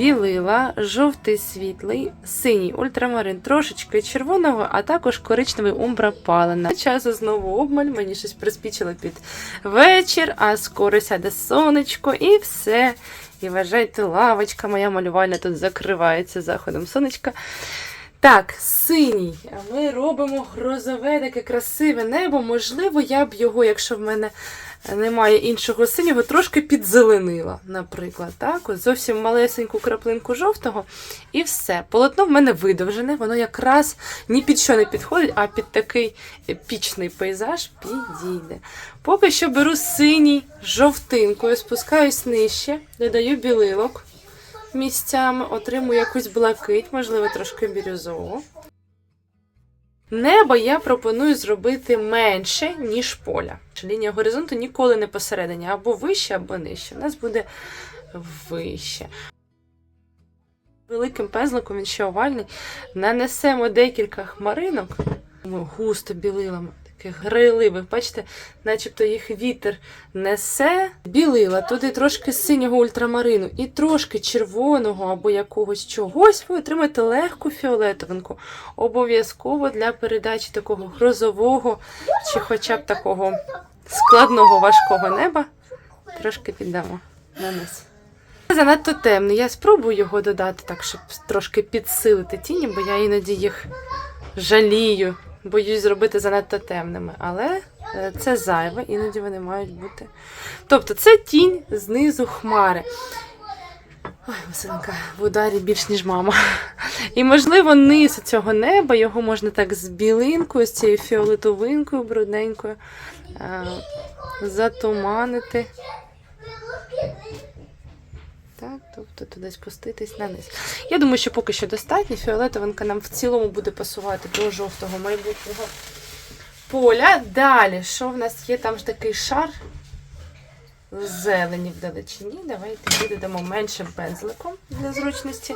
білила, жовтий світлий, синій ультрамарин, трошечки червоного, а також коричневий умбра палена. Часу знову обмаль, мені щось приспічило під вечір, а скоро сяде сонечко і все. І вважайте, лавочка моя малювальна тут закривається заходом сонечка. Так, синій. Ми робимо грозове таке красиве небо. Можливо, я б його, якщо в мене немає іншого синього, трошки підзеленила, наприклад. Так, от зовсім малесеньку краплинку жовтого, і все. Полотно в мене видовжене, воно якраз ні під що не підходить, а під такий епічний пейзаж підійде. Поки що беру синій жовтинкою, спускаюсь нижче, додаю білилок місцями, отримую якусь блакить, можливо, трошки бірюзову. Небо я пропоную зробити менше, ніж поля. Лінія горизонту ніколи не посередині, або вище, або нижче. У нас буде вище. Великим пензликом він ще овальний. Нанесемо декілька хмаринок. Ми густо білилами, таких грайливих. Бачите, начебто їх вітер несе. Білила, туди трошки синього ультрамарину і трошки червоного або якогось чогось. Ви отримаєте легку фіолетовинку. Обов'язково для передачі такого грозового чи хоча б такого складного важкого неба. Трошки піддамо на низ. Занадто темний. Я спробую його додати так, щоб трошки підсилити тіні, бо я іноді їх жалію. Боюсь зробити занадто темними, але е, це зайве, іноді вони мають бути. Тобто це тінь знизу хмари. Ой, Василенька, в ударі більш ніж мама. І, можливо, низ цього неба його можна так з білинкою, з цією фіолетовинкою брудненькою е, затуманити. Так, тобто туди спуститись на низ. Я думаю, що поки що достатньо. Фіолетовинка нам в цілому буде пасувати до жовтого майбутнього поля. Далі, що в нас є? Там ж такий шар зелені в далечині. Давайте додамо меншим пензликом для зручності.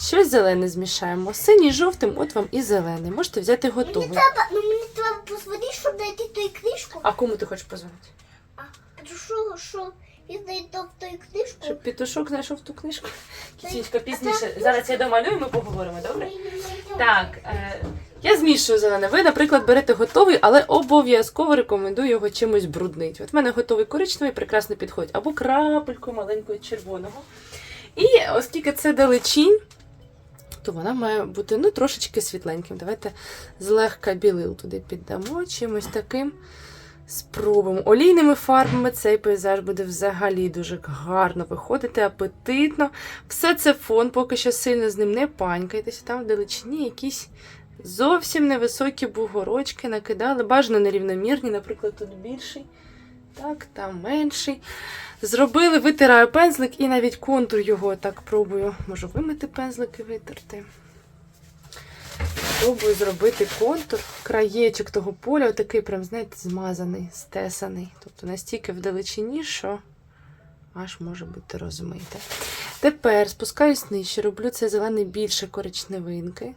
Щось зелене змішаємо. Синій, жовтим, от вам і зелений. Можете взяти Мені треба, ну мені треба позвонити, щоб знайти ту книжку. А кому ти хочеш позвонити? А, що, що я знайду ту книжку. Щоб пітушок знайшов ту книжку. Кітічка, пізніше. Зараз я домалюю, ми поговоримо, добре? Так, е, я змішую зелене. Ви, наприклад, берете готовий, але обов'язково рекомендую його чимось бруднити. От в мене готовий коричневий, прекрасно підходить. Або крапельку маленькою червоного. І оскільки це далечінь, то вона має бути ну, трошечки світленьким. Давайте злегка білил туди піддамо чимось таким. Спробуємо. Олійними фарбами цей пейзаж буде взагалі дуже гарно виходити, апетитно. Все це фон, поки що сильно з ним не панькайтеся. Там в далечині якісь зовсім невисокі бугорочки накидали. Бажано нерівномірні, наприклад, тут більший. Так, там менший. Зробили, витираю пензлик і навіть контур його так пробую. Можу вимити пензлик і витерти. Пробую зробити контур, краєчок того поля, отакий прям, знаєте, змазаний, стесаний. Тобто настільки вдалечині, що аж може бути розмите. Тепер спускаюсь нижче, роблю цей зелений більше коричневинки.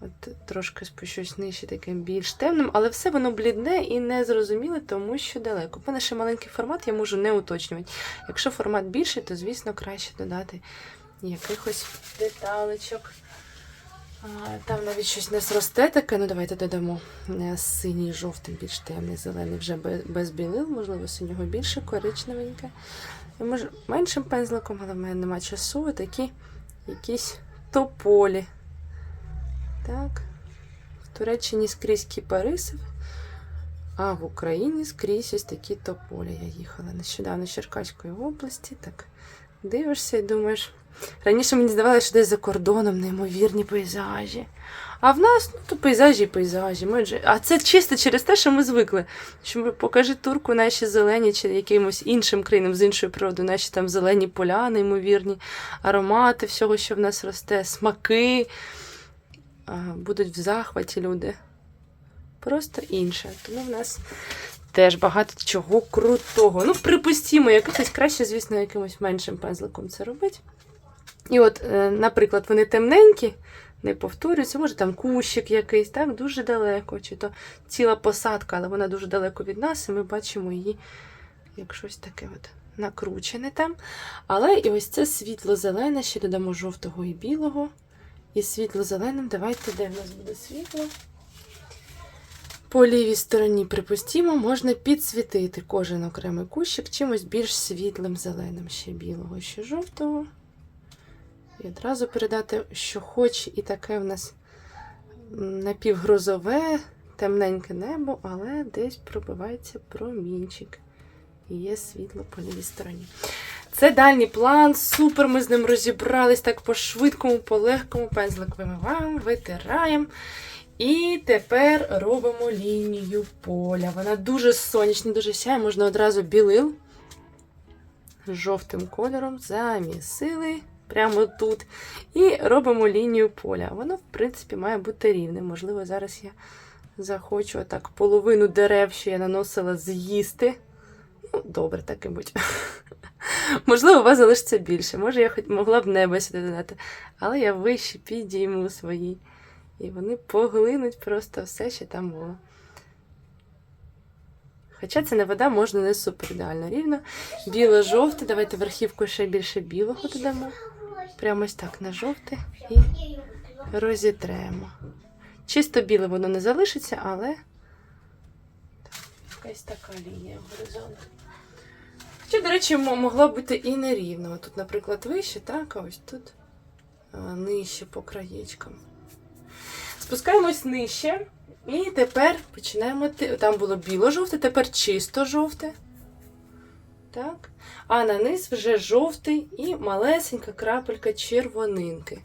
От трошки спущусь нижче таким більш темним, але все воно блідне і незрозуміле, тому що далеко. У мене ще маленький формат, я можу не уточнювати. Якщо формат більший, то, звісно, краще додати якихось деталечок. Там навіть щось не зросте таке, ну давайте додамо е, синій, жовтий, більш темний, зелений, вже без, білил, можливо, синього більше, коричневеньке. І може меншим пензликом, але в мене немає часу, такі якісь тополі. Так. В Туреччині скрізь кіпарисів, а в Україні скрізь ось такі тополі. Я їхала нещодавно з Черкаської області. Так дивишся і думаєш. Раніше мені здавалося, що десь за кордоном неймовірні пейзажі. А в нас ну, то пейзажі і пейзажі. Ми вже... А це чисто через те, що ми звикли. Що ми покажи турку наші зелені чи якимось іншим країнам з іншої природи, наші там зелені поля, неймовірні, аромати всього, що в нас росте, смаки. Будуть в захваті люди. Просто інше. Тому в нас теж багато чого крутого. Ну, припустімо, якихось краще, звісно, якимось меншим пензликом це робить. І от, е, наприклад, вони темненькі, не повторюються, може там кущик якийсь, так, дуже далеко, чи то ціла посадка, але вона дуже далеко від нас, і ми бачимо її як щось таке от накручене там. Але і ось це світло-зелене, ще додамо жовтого і білого. І світло-зеленим давайте, де в нас буде світло. По лівій стороні, припустімо, можна підсвітити кожен окремий кущик чимось більш світлим зеленим, ще білого, ще жовтого. І одразу передати, що хоч і таке в нас напівгрозове, темненьке небо, але десь пробивається промінчик. І є світло по лівій стороні. Це дальній план, супер, ми з ним розібрались так по-швидкому, по-легкому. Пензлик вимиваємо, витираємо. І тепер робимо лінію поля. Вона дуже сонячна, дуже сяє, можна одразу білил жовтим кольором замісили прямо тут. І робимо лінію поля. Воно, в принципі, має бути рівним. Можливо, зараз я захочу так половину дерев, що я наносила, з'їсти. Ну, добре, так і будь. Можливо, у вас залишиться більше. Може, я хоч могла б небо сюди додати. Але я вище підійму свої. І вони поглинуть просто все, що там було. Хоча це не вода, можна не супер ідеально рівно. Біло-жовте, давайте верхівку ще більше білого додамо. Прямо ось так на жовте і розітремо. Чисто біле воно не залишиться, але якась така лінія горизонту. Хоча, до речі, мо- могла бути і нерівно. Тут, наприклад, вище, так, а ось тут нижче по краєчкам. Спускаємось нижче. І тепер починаємо. Там було біло-жовте, тепер чисто жовте. Так. А на низ вже жовтий і малесенька крапелька червонинки.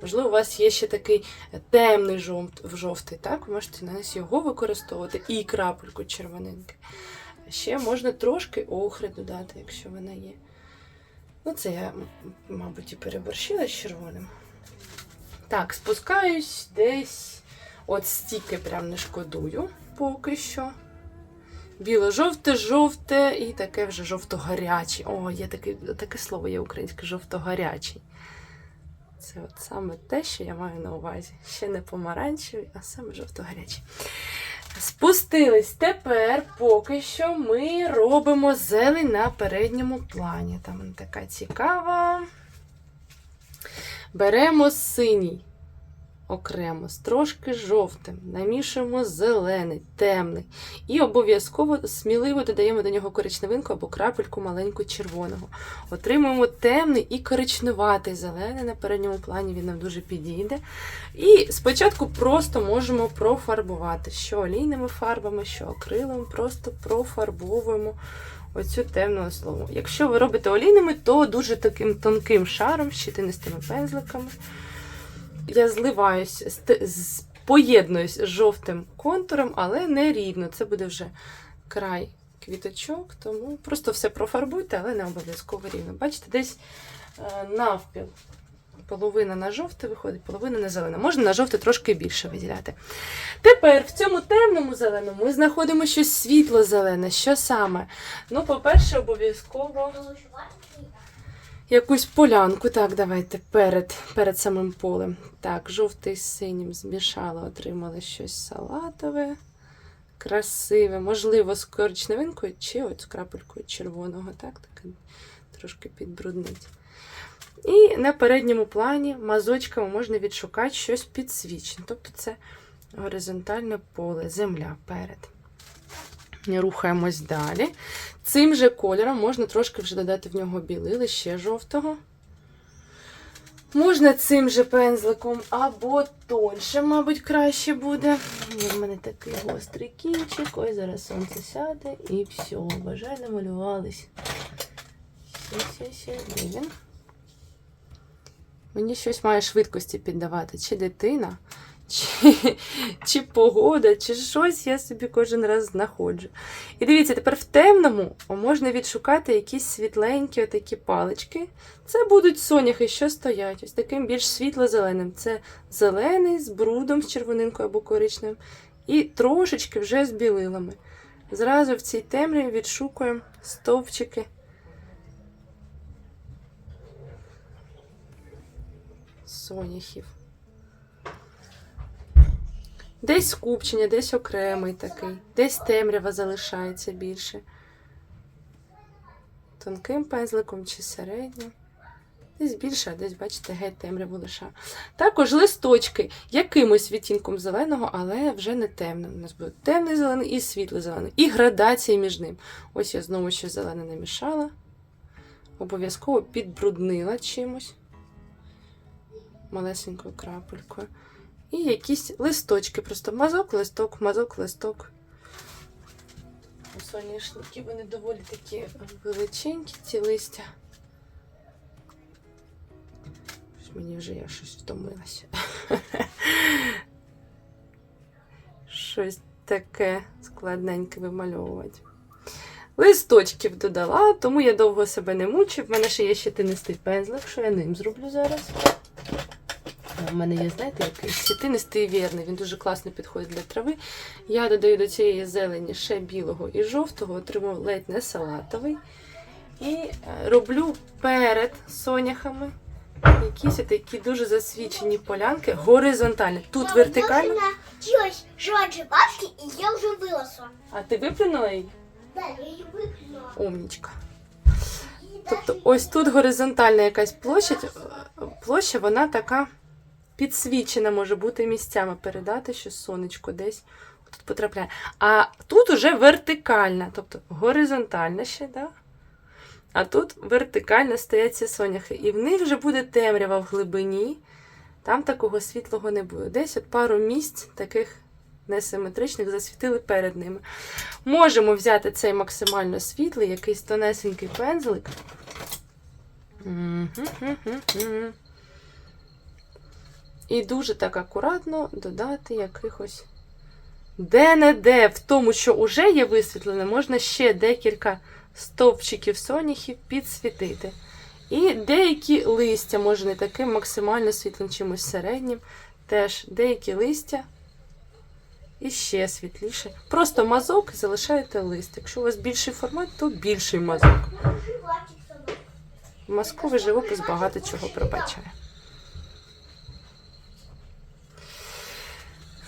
Можливо, у вас є ще такий темний жовт- жовтий, так? Ви можете на низ його використовувати і крапельку червонинки. Ще можна трошки охри додати, якщо вона є. Ну, це я, мабуть, і переборщила з червоним. Так, спускаюсь десь. От стільки прям не шкодую поки що. Біло-жовте, жовте і таке вже жовто-гаряче. О, є таке, таке слово є українське жовто-гарячий. Це от саме те, що я маю на увазі. Ще не помаранчевий, а саме жовто-гарячий. Спустились. Тепер поки що ми робимо зелень на передньому плані. Там така цікава. Беремо синій окремо, з трошки жовтим, намішуємо зелений, темний. І обов'язково сміливо додаємо до нього коричневинку або крапельку маленьку червоного. Отримуємо темний і коричневатий зелений на передньому плані, він нам дуже підійде. І спочатку просто можемо профарбувати, що олійними фарбами, що акрилом, просто профарбовуємо. Оцю темну основу. Якщо ви робите олійними, то дуже таким тонким шаром, щитинистими пензликами. Я зливаюсь, поєднуюсь з жовтим контуром, але не рівно. Це буде вже край квіточок, тому просто все профарбуйте, але не обов'язково рівно. Бачите, десь е, навпіл. Половина на жовте виходить, половина на зелене. Можна на жовте трошки більше виділяти. Тепер в цьому темному зеленому ми знаходимо щось світло-зелене. Що саме? Ну, по-перше, обов'язково якусь полянку. Так, давайте перед, перед самим полем. Так, жовтий з синім змішали, отримали щось салатове, красиве, можливо, з коричневинкою чи от з крапелькою червоного, так, таке трошки підбруднить. І на передньому плані мазочками можна відшукати щось підсвічне. Тобто це горизонтальне поле, земля перед. Рухаємось далі. Цим же кольором можна трошки вже додати в нього білили, ще жовтого. Можна цим же пензликом або тоньше, мабуть, краще буде. В мене такий гострий кінчик. Ой, зараз сонце сяде і все. Бажаю намалювались. Мені щось має швидкості піддавати. Чи дитина, чи, чи погода, чи щось я собі кожен раз знаходжу. І дивіться, тепер в темному можна відшукати якісь світленькі отакі палички. Це будуть соняхи, що стоять. Ось таким більш світло-зеленим. Це зелений з брудом, з червонинкою або коричневим. І трошечки вже з білилами. Зразу в цій темряві відшукуємо стовпчики. Соняхів. Десь скупчення, десь окремий такий, десь темрява залишається більше. тонким пензликом чи середнім. Десь більше, а десь, бачите, геть темряву лишаю. Також листочки якимось відтінком зеленого, але вже не темним. У нас буде темний зелений і світлий зелений. І градації між ним. Ось я знову ще зелене намішала. Обов'язково підбруднила чимось. Малесенькою крапелькою. І якісь листочки. Просто мазок, листок, мазок, листок. У соняшників вони доволі такі величенькі, ці листя. Щось Мені вже я щось втомилася. Щось таке складненьке вимальовувати. Листочків додала, тому я довго себе не мучив. В мене ще є щетинистий пензлик, що я ним зроблю зараз. У мене є, знаєте, який щетинистий вірний, він дуже класно підходить для трави. Я додаю до цієї зелені ще білого і жовтого, отримав ледь не салатовий. І е, роблю перед соняхами якісь такі дуже засвічені полянки горизонтальні. Тут вертикально. Жувати бабки, і я вже вилазила. А ти виплюнула її? Я. Умнічка. Тобто, ось тут горизонтальна якась площа, площа, вона така підсвічена може бути місцями. Передати, що сонечко десь тут потрапляє. А тут уже вертикальна, тобто горизонтальна ще, да? а тут вертикально стоять ці соняхи. І в них вже буде темрява в глибині. Там такого світлого не буде. Десь от пару місць таких несиметричних засвітили перед ними. Можемо взяти цей максимально світлий, якийсь тонесенький пензлик. І дуже так акуратно додати якихось. Де-не-де, в тому, що вже є висвітлене, можна ще декілька стовпчиків соняхів підсвітити. І деякі листя, може не таким максимально світлим, чимось середнім. Теж деякі листя і ще світліше. Просто мазок і залишаєте лист. Якщо у вас більший формат, то більший мазок. Мазковий живопис багато чого пробачає.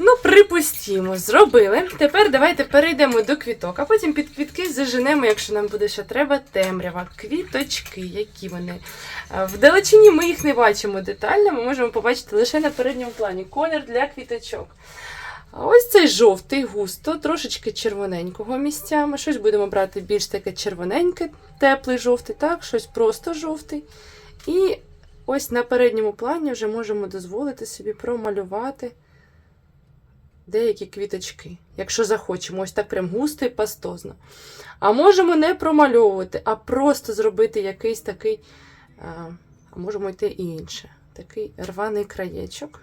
Ну, припустімо, зробили. Тепер давайте перейдемо до квіток, а потім під квітки заженемо, якщо нам буде ще треба, темрява. Квіточки, які вони. А, Вдалечині ми їх не бачимо детально, ми можемо побачити лише на передньому плані колір для квіточок. А ось цей жовтий густо, трошечки червоненького місцями. Щось будемо брати більш таке червоненьке, теплий жовтий, так, щось просто жовтий. І ось на передньому плані вже можемо дозволити собі промалювати деякі квіточки, якщо захочемо, ось так прям густо і пастозно. А можемо не промальовувати, а просто зробити якийсь такий, а, а можемо йти і інше. Такий рваний краєчок.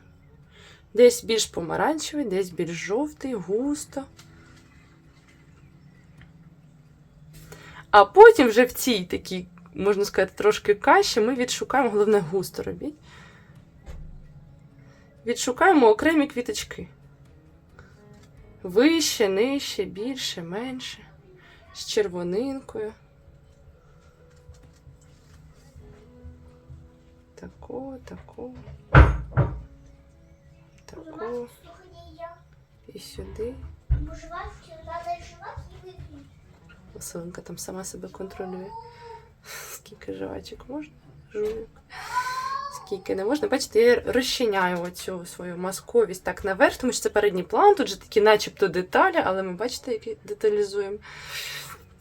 Десь більш помаранчевий, десь більш жовтий, густо. А потім вже в цій такій, можна сказати, трошки каші ми відшукаємо, головне густо робіть. Відшукаємо окремі квіточки. Вище, нижче, більше, менше. З червонинкою. Тако, тако. Тако. І сюди. Василенка там сама себе контролює. Скільки жвачок можна? Жуйок. Скільки не можна. Бачите, я розчиняю оцю свою масковість так наверх, тому що це передній план, тут же такі начебто деталі, але ми бачите, які деталізуємо.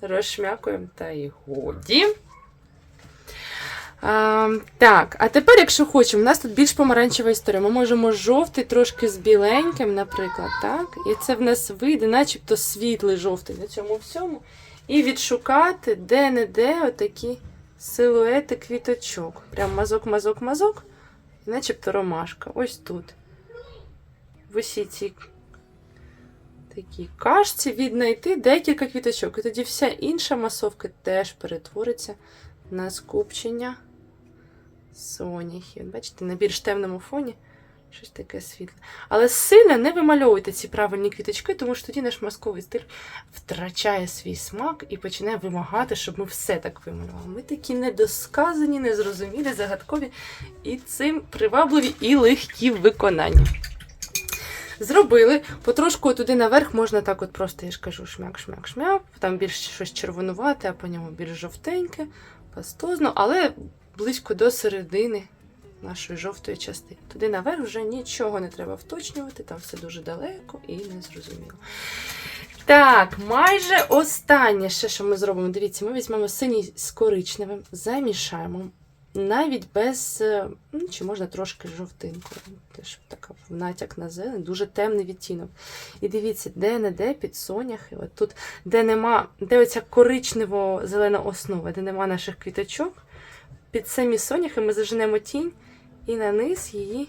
Розшмякуємо та і годі. А, так, а тепер, якщо хочемо, у нас тут більш помаранчева історія. Ми можемо жовтий трошки з біленьким, наприклад, так? І це в нас вийде, начебто світлий жовтий на цьому всьому. І відшукати де-не-де отакі силуети квіточок. Прям мазок, мазок, мазок. І начебто ромашка. Ось тут. В усій цій такій кашці віднайти декілька квіточок. І тоді вся інша масовка теж перетвориться на скупчення соняхів. Бачите, на більш темному фоні щось таке світле. Але сильно не вимальовуйте ці правильні квіточки, тому що тоді наш масковий стиль втрачає свій смак і починає вимагати, щоб ми все так вималювали. Ми такі недосказані, незрозумілі, загадкові і цим привабливі і легкі в виконанні. Зробили. Потрошку туди наверх можна так от просто, я ж кажу, шмяк, шмяк, шмяк. Там більш щось червонувате, а по ньому більш жовтеньке, пастозно, але близько до середини нашої жовтої частини. Туди наверх вже нічого не треба вточнювати, там все дуже далеко і незрозуміло. Так, майже останнє ще, що ми зробимо. Дивіться, ми візьмемо синій з коричневим, замішаємо. Навіть без, е, ну, чи можна трошки жовтинкою. Теж така натяк на зелень, дуже темний відтінок. І дивіться, де-не-де під соняхи, от тут, де нема, де оця коричнево-зелена основа, де нема наших квіточок, під самі соняхи ми заженемо тінь і на низ її,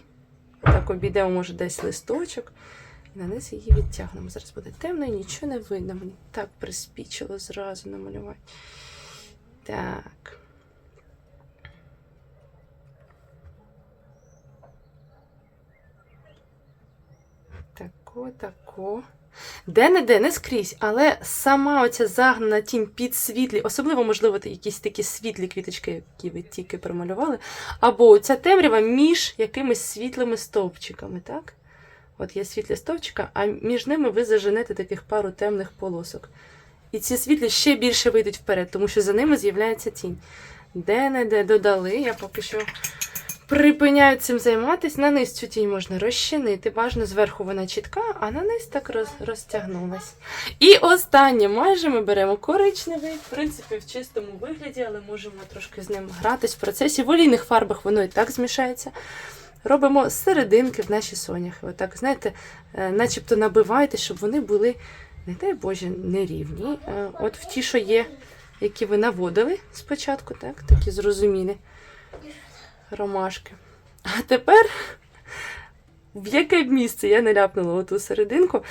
так обійдемо, може, десь листочок, і на низ її відтягнемо. Зараз буде темно і нічого не видно. Мені так приспічило зразу намалювати. Так. Тако, тако. Де-не-де, не скрізь, але сама оця загнана тінь під світлі, особливо, можливо, якісь такі світлі квіточки, які ви тільки промалювали, або ця темрява між якимись світлими стовпчиками, так? От є світлі стовпчика, а між ними ви заженете таких пару темних полосок. І ці світлі ще більше вийдуть вперед, тому що за ними з'являється тінь. Де-не-де додали, я поки що припиняю цим займатися. На низ цю тінь можна розчинити. Бажано зверху вона чітка, а на низ так роз, розтягнулась. І останнє майже ми беремо коричневий, в принципі, в чистому вигляді, але можемо трошки з ним гратись в процесі. В олійних фарбах воно і так змішається. Робимо серединки в наші соняхи. Отак, знаєте, е, начебто набивайте, щоб вони були, не дай Боже, нерівні. Е, От в ті, що є, які ви наводили спочатку, так, такі зрозумілі ромашки. А тепер, в яке б місце я не ляпнула оту серединку,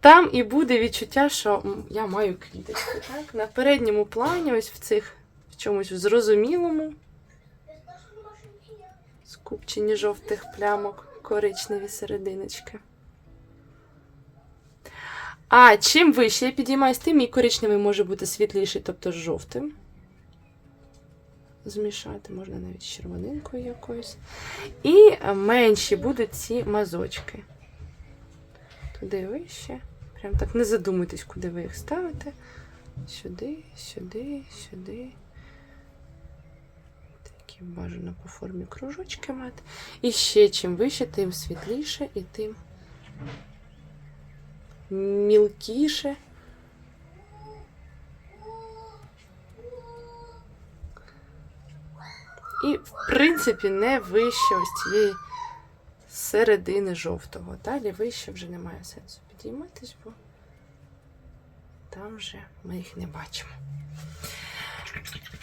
там і буде відчуття, що я маю квіточку. Так? На передньому плані, ось в цих в чомусь зрозумілому, скупченні жовтих плямок, коричневі серединочки. А чим вище я підіймаюсь, тим мій коричневий може бути світліший, тобто жовтим. Змішати, можна навіть з червонинкою якоюсь. І е, менші будуть ці мазочки. Туди вище. Прям так не задумуйтесь, куди ви їх ставите. Сюди, сюди, сюди. Такі бажано по формі кружочки мати. І ще чим вище, тим світліше і тим мілкіше. І, в принципі, не вище ось цієї середини жовтого. Далі вище вже немає сенсу підійматись, бо там вже ми їх не бачимо.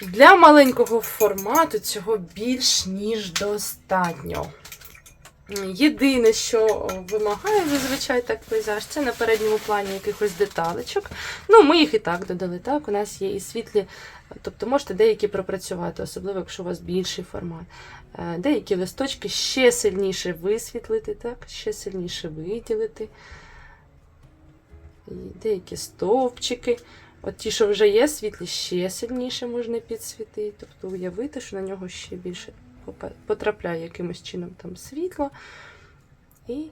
Для маленького формату цього більш ніж достатньо. Єдине, що вимагає зазвичай так пейзаж, це на передньому плані якихось деталечок. Ну, ми їх і так додали. Так, у нас є і світлі, тобто можете деякі пропрацювати, особливо якщо у вас більший формат. Е, Деякі листочки ще сильніше висвітлити, так, ще сильніше виділити. І деякі стовпчики. От ті, що вже є світлі, ще сильніше можна підсвітити. Тобто уявити, що на нього ще більше потрапляє якимось чином там світло. І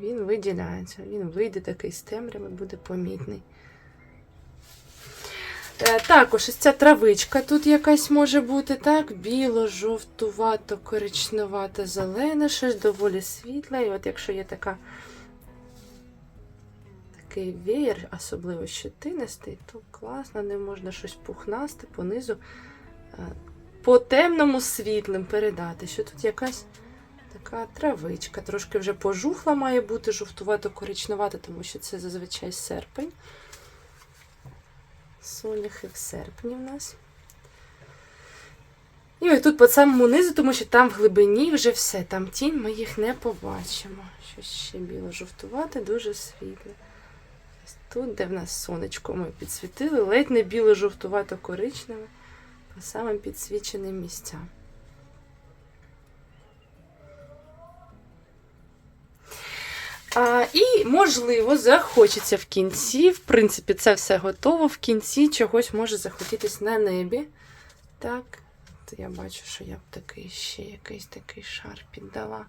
він виділяється. Він вийде такий з темряви, буде помітний. Е, Також ось ця травичка тут якась може бути, так? Біло, жовтувато, коричневато, зелене, щось доволі світле. І от якщо є така такий веєр, особливо щетинистий, то класно, не можна щось пухнасти понизу. По темному світлим передати, що тут якась така травичка, трошки вже пожухла має бути, жовтувато-коричневата, тому що це зазвичай серпень. Соняхи в серпні в нас. І ось тут по самому низу, тому що там в глибині вже все, там тінь, ми їх не побачимо. Щось ще біло-жовтувате, дуже світле. Ось тут, де в нас сонечко ми підсвітили, ледь не біло-жовтувато-коричневе самим підсвіченим місцям. А, і, можливо, захочеться в кінці. В принципі, це все готово. В кінці чогось може захотітись на небі. Так, я бачу, що я б такий ще якийсь такий шар піддала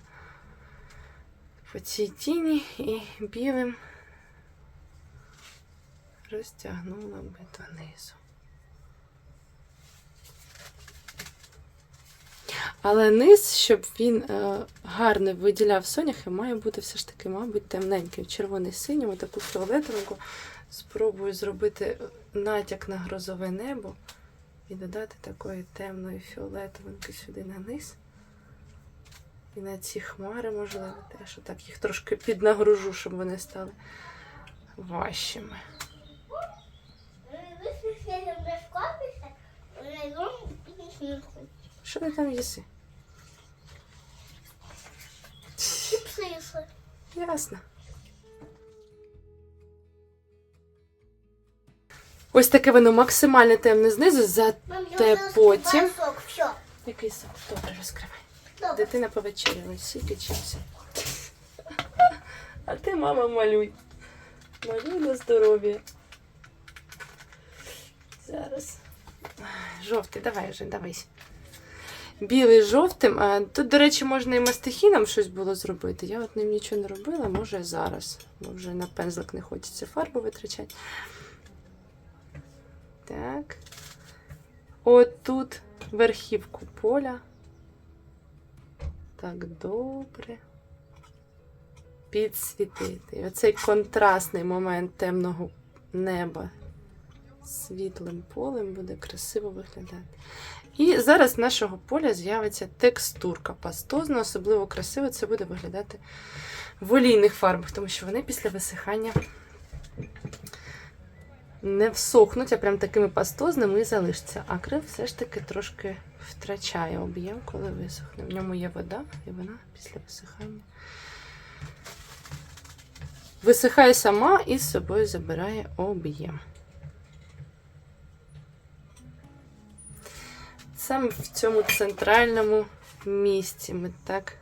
по цій тіні і білим розтягнула би донизу. Але низ, щоб він е, гарно виділяв соняхи, має бути все ж таки, мабуть, темненький, в червоний синьому, таку фіолетовеньку. Спробую зробити натяк на грозове небо і додати такої темної фіолетовинки сюди на низ. І на ці хмари, можливо, теж отак їх трошки піднагружу, щоб вони стали важчими. Ви смішні не скопишся, але вам не смішно. Що ти там їси? Чіпси їсли. Ясно. Ось таке воно максимально темне знизу, за Те потім. сок, який сок. Добре, розкривай. Добре. Дитина повечеряла, сіки чимся. А ти, мама, малюй. Малюй на здоров'я. Зараз. Жовтий, давай вже, давай. Білий з жовтим. А, Тут, до речі, можна і мастихіном щось було зробити. Я от ним нічого не робила, може зараз. Бо вже на пензлик не хочеться фарбу витрачати. Так. От тут верхівку поля. Так, добре. Підсвітити. Оцей контрастний момент темного неба світлим полем буде красиво виглядати. І зараз з нашого поля з'явиться текстурка пастозна, особливо красиво це буде виглядати в олійних фарбах, тому що вони після висихання не всохнуть, а прям такими пастозними і залишаться. Акрил все ж таки трошки втрачає об'єм, коли висохне. В ньому є вода, і вона після висихання висихає сама і з собою забирає об'єм. Саме в цьому центральному місці ми так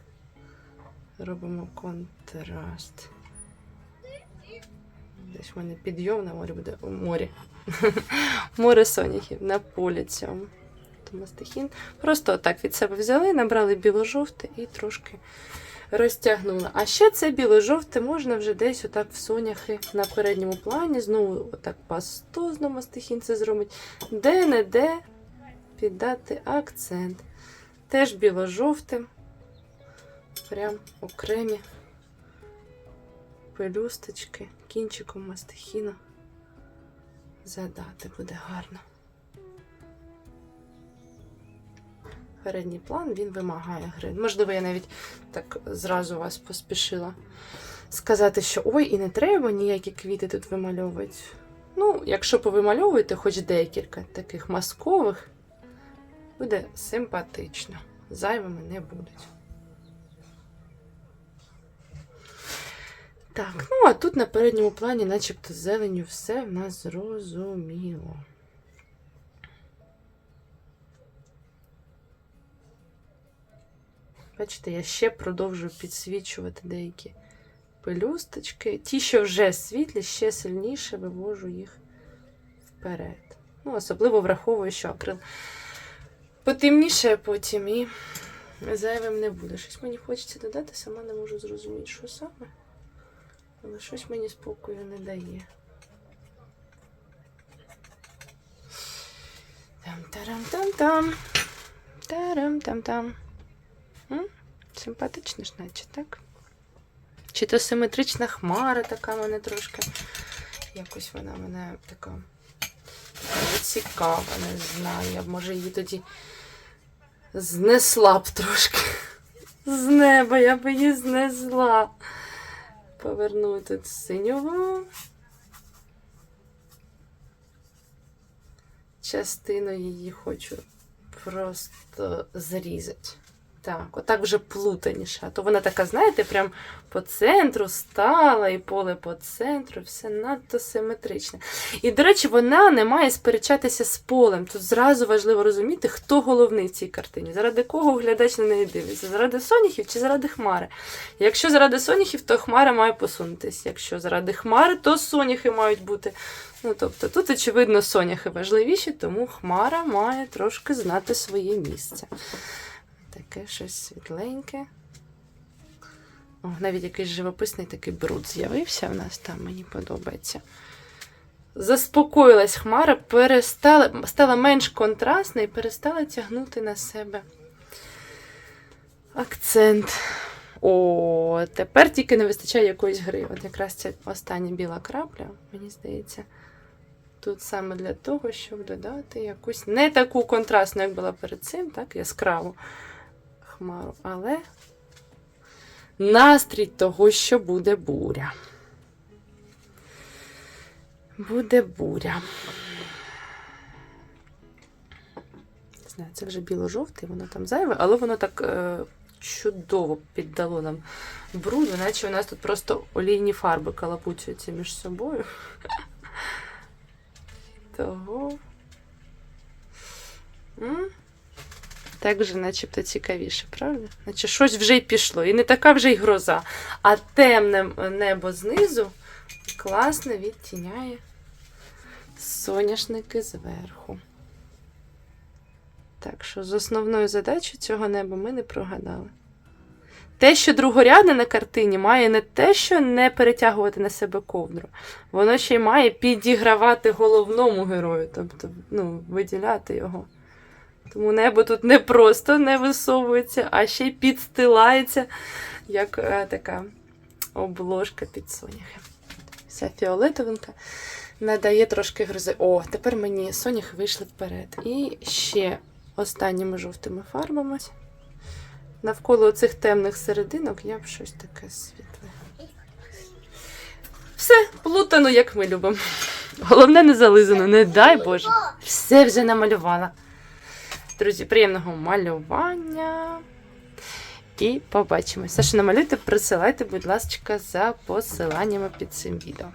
робимо контраст. Десь в мене підйом на морі буде у морі. Море соняхів на полі цьому. Тому. Просто отак від себе взяли, набрали біло-жовте і трошки розтягнули. А ще це біло-жовте можна вже десь отак в соняхи на передньому плані. Знову отак пастозно мастихін це зробить. Де-не-де піддати акцент. Теж біло-жовтим. Прям окремі пелюсточки кінчиком мастихіну задати буде гарно. Передній план він вимагає гри. Можливо, я навіть так зразу вас поспішила сказати, що ой, і не треба ніякі квіти тут вимальовувати. Ну, якщо повимальовуєте хоч декілька таких маскових, буде симпатично. Зайвими не будуть. Так, ну а тут на передньому плані, начебто, зеленю все в нас зрозуміло. Бачите, я ще продовжую підсвічувати деякі пелюсточки. Ті, що вже світлі, ще сильніше вивожу їх вперед. Ну, особливо враховую, що акрил потемніше потім і зайвим не буде. Щось мені хочеться додати, сама не можу зрозуміти, що саме. Але щось мені спокою не дає. Там-тарам-там-там. Тарам-там-там. Симпатично ж, наче, так? Чи то симетрична хмара така мене трошки. Якось вона мене така цікава, не знаю. Я б може її тоді знесла б трошки. З неба я б її знесла. Поверну тут синього. Частину її хочу просто зрізати. Так, отак вже плутаніше. То вона така, знаєте, прям по центру стала, і поле по центру, все надто симетричне. І, до речі, вона не має сперечатися з полем. Тут зразу важливо розуміти, хто головний в цій картині, заради кого глядач на неї дивиться, заради соняхів чи заради хмари. Якщо заради соняхів, то хмара має посунутись. Якщо заради хмари, то соняхи мають бути. Ну, тобто тут, очевидно, соняхи важливіші, тому хмара має трошки знати своє місце. Таке щось світленьке. О, навіть якийсь живописний такий бруд з'явився в нас там, мені подобається. Заспокоїлась хмара, перестала, стала менш контрастна і перестала тягнути на себе акцент. О, тепер тільки не вистачає якоїсь гри. От якраз ця остання біла крапля, мені здається, тут саме для того, щоб додати якусь не таку контрастну, як була перед цим, так, яскраву хмару, але настрій того, що буде буря. Буде буря. Не знаю, це вже біло-жовтий, воно там зайве, але воно так е, чудово піддало нам бруду, наче у нас тут просто олійні фарби калапучуються між собою. Того. Так вже начебто цікавіше, правда? Наче щось вже й пішло. І не така вже й гроза. А темне небо знизу класно відтіняє соняшники зверху. Так що з основною задачею цього неба ми не прогадали. Те, що другорядне на картині, має не те, що не перетягувати на себе ковдру, воно ще й має підігравати головному герою, тобто ну, виділяти його. Тому небо тут не просто не висовується, а ще й підстилається, як е, така обложка під соняхи. Вся фіолетовинка надає трошки грози. О, тепер мені соняхи вийшли вперед. І ще останніми жовтими фарбами. Навколо цих темних серединок я б щось таке світле. Все, плутано, як ми любимо. Головне, не зализано, не дай Боже. Все вже намалювала. Друзі, приємного малювання. І побачимось. Все, що намалюєте, присилайте, будь ласка, за посиланнями під цим відео.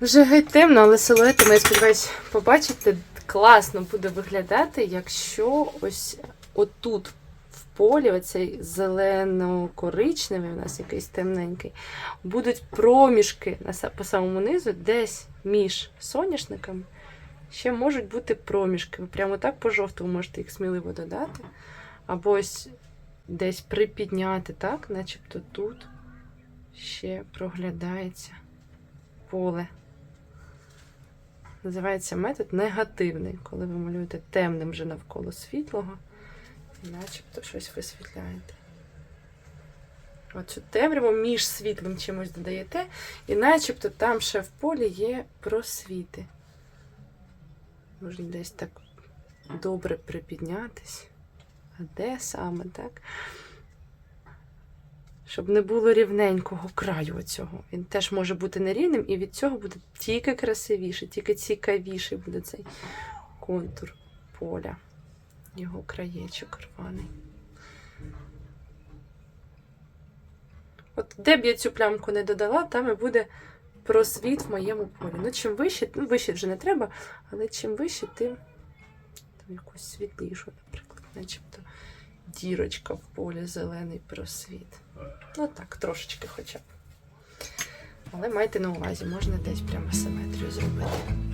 Вже геть темно, але силуети, я сподіваюся, побачите, класно буде виглядати, якщо ось отут в полі, оцей зелено-коричневий, у нас якийсь темненький, будуть проміжки по самому низу, десь між соняшниками. Ще можуть бути проміжки. Ви прямо так по жовтому можете їх сміливо додати. Або ось десь припідняти, так, начебто тут ще проглядається поле. Називається метод негативний, коли ви малюєте темним вже навколо світлого, і начебто щось висвітляєте. Оцю темряву між світлим чимось додаєте, і начебто там ще в полі є просвіти. Можна десь так добре припіднятись. А де саме, так? Щоб не було рівненького краю оцього. Він теж може бути нерівним, і від цього буде тільки красивіше, тільки цікавіший буде цей контур поля. Його краєчок рваний. От де б я цю плямку не додала, там і буде просвіт в моєму полі. Ну, чим вище, ну, вище вже не треба, але чим вище, тим там якусь світлішу, наприклад, начебто дірочка в полі, зелений просвіт. Ну так, трошечки хоча б. Але майте на увазі, можна десь прямо симетрію зробити.